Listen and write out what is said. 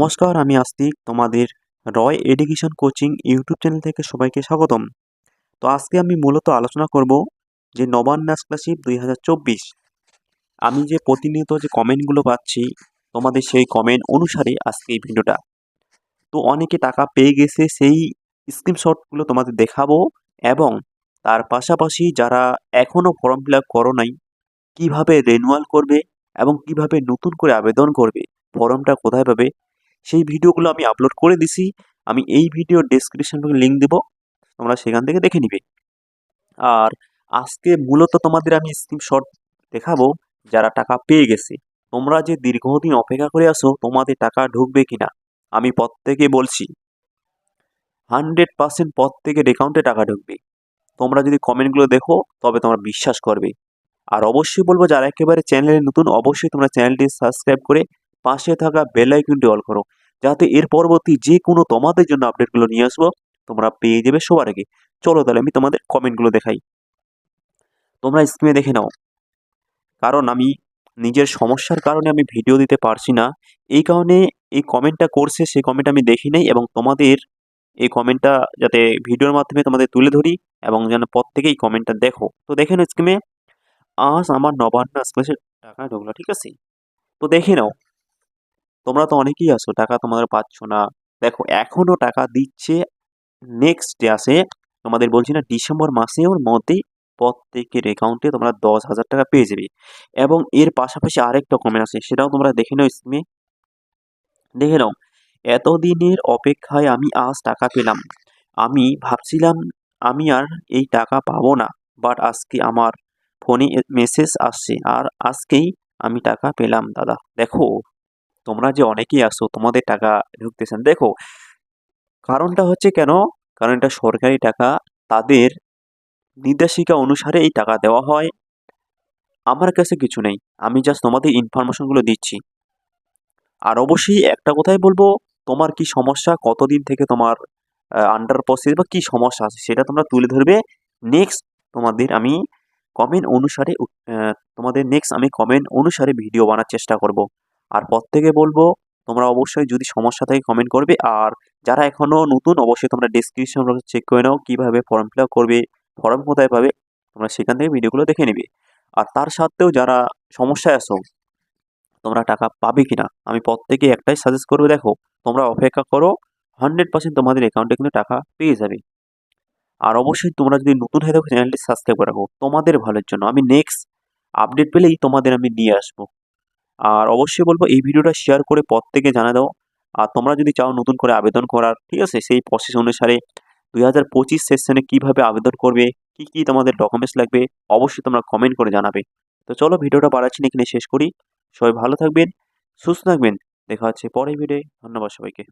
নমস্কার, আমি আস্তিক। তোমাদের Roy education coaching YouTube channel থেকে সবাইকে স্বাগতম। তো আজকে আমি মূলত আলোচনা করব যে নবান্ন স্কলারশিপ দুই হাজার চব্বিশ। আমি যে প্রতিনিয়ত যে কমেন্টগুলো পাচ্ছি, তোমাদের সেই কমেন্ট অনুসারে আজকে এই ভিডিওটা। তো অনেকে টাকা পেয়ে গেছে, সেই স্ক্রিনশটগুলো তোমাদের দেখাবো এবং তার পাশাপাশি যারা এখনও ফর্ম ফিল আপ করো নাই, কীভাবে রেনুয়াল করবে এবং কীভাবে নতুন করে আবেদন করবে, ফর্মটা কোথায় পাবে সেই ভিডিওগুলো আমি আপলোড করে দিছি। আমি এই ভিডিওর ডেসক্রিপশন লিঙ্ক দেবো। তোমরা সেখান থেকে দেখে নিবে। আর আজকে মূলত তোমাদের আমি স্ক্রিনশট দেখাবো যারা টাকা পেয়ে গেছে। তোমরা যে দীর্ঘদিন অপেক্ষা করে আসো তোমাদের টাকা ঢুকবে কিনা? আমি প্রত্যেকে বলছি হান্ড্রেড পার্সেন্ট প্রত্যেকের অ্যাকাউন্টে টাকা ঢুকবে। তোমরা যদি কমেন্টগুলো দেখো, তবে তোমরা বিশ্বাস করবে। আর অবশ্যই বলব, যারা একেবারে চ্যানেলে নতুন, অবশ্যই তোমরা চ্যানেলটি সাবস্ক্রাইব করে পাশে থাকা বেল আইকনটি অল করো। যাতে এর পরবর্তী যে কোনো তোমাদের জন্য আপডেটগুলো নিয়ে আসব, তোমরা পেয়ে যাবে সবার আগে। চলো তাহলে আমি তোমাদের কমেন্টগুলো দেখাই। তোমরা স্ক্রিনে দেখে নাও। কারণ আমি নিজের সমস্যার কারণে আমি ভিডিও দিতে পারছি না। এই কারণে এই কমেন্টটা করছে, সেই কমেন্ট আমি দেখি নাই এবং তোমাদের এই কমেন্টটা যাতে ভিডিওর মাধ্যমে তোমাদের তুলে ধরি এবং যেন প্রত্যেকেই কমেন্টটা দেখো। তো দেখে নাও স্ক্রিনে আজ আমার নবান্ন স্পেশাল টাকা ঢুকলো, ঠিক আছে? তো দেখে নাও। তোমরা তো অনেকেই আছো, টাকা তোমাদের পাচ্ছ না। দেখো এখনও টাকা দিচ্ছে নেক্সট ডে আসে, তোমাদের বলছি না, ডিসেম্বর মাসের মধ্যেই প্রত্যেকের অ্যাকাউন্টে তোমরা দশ হাজার টাকা পেয়ে যাবে। এবং এর পাশাপাশি আরেকটা কমেন্ট আছে সেটাও তোমরা দেখে নাও স্কিমে দেখে নাও, এতদিনের অপেক্ষায় আমি আজ টাকা পেলাম। আমি ভাবছিলাম আমি আর এই টাকা পাবো না বাট আজকে আমার ফোনে মেসেজ আসছে, আর আজকেই আমি টাকা পেলাম, দাদা। দেখো তোমরা যে অনেকেই আসো তোমাদের টাকা ঢুকতেছেন। দেখো, কারণটা হচ্ছে কেন? কারণ এটা সরকারি টাকা, তাদের নির্দেশিকা অনুসারে এই টাকা দেওয়া হয়। আমার কাছে কিছু নেই, আমি জাস্ট তোমাদের ইনফরমেশনগুলো দিচ্ছি। আর অবশ্যই একটা কথাই বলব, তোমার কি সমস্যা, কতদিন থেকে তোমার আন্ডার প্রসেস বা কী সমস্যা আছে, সেটা তোমরা তুলে ধরবে। নেক্সট তোমাদের আমি কমেন্ট অনুসারে তোমাদের নেক্সট আমি কমেন্ট অনুসারে ভিডিও বানার চেষ্টা করব। আর প্রত্যেকে বলব, তোমরা অবশ্যই যদি সমস্যা থাকে কমেন্ট করবে, আর যারা এখনও নতুন, অবশ্যই তোমরা ডিসক্রিপশন চেক করে নাও, কীভাবে ফর্ম ফিল করবে ফর্ম কোথায় পাবে, তোমরা সেখান থেকে ভিডিওগুলো দেখে নেবে। আর তার সাথেও যারা সমস্যায় আসো তোমরা টাকা পাবে কি না আমি প্রত্যেকে একটাই সাজেস্ট করবে, দেখো, তোমরা অপেক্ষা করো হান্ড্রেড পার্সেন্ট তোমাদের অ্যাকাউন্টে কিন্তু টাকা পেয়ে যাবে। আর অবশ্যই তোমরা যদি নতুন হয়ে থাকো চ্যানেলটি সাবস্ক্রাইব করে রাখো, তোমাদের ভালোর জন্য। আমি নেক্সট আপডেট পেলেই তোমাদের আমি নিয়ে আসব। আর অবশ্যই বলব এই ভিডিওটা শেয়ার করে প্রত্যেকে জানা দাও। আর তোমরা যদি চাও নতুন করে আবেদন করার, ঠিক আছে? সেই প্রসেস অনুসারে দুই হাজার পঁচিশ সেশনে কীভাবে আবেদন করবে, কি কি তোমাদের ডকুমেন্টস লাগবে, অবশ্যই তোমরা কমেন্ট করে জানাবে। তো চলো ভিডিওটা বাড়াচ্ছি এখানে শেষ করি। সবাই ভালো থাকবেন, সুস্থ থাকবেন। দেখা হচ্ছে পরের ভিডিও ধন্যবাদ সবাইকে।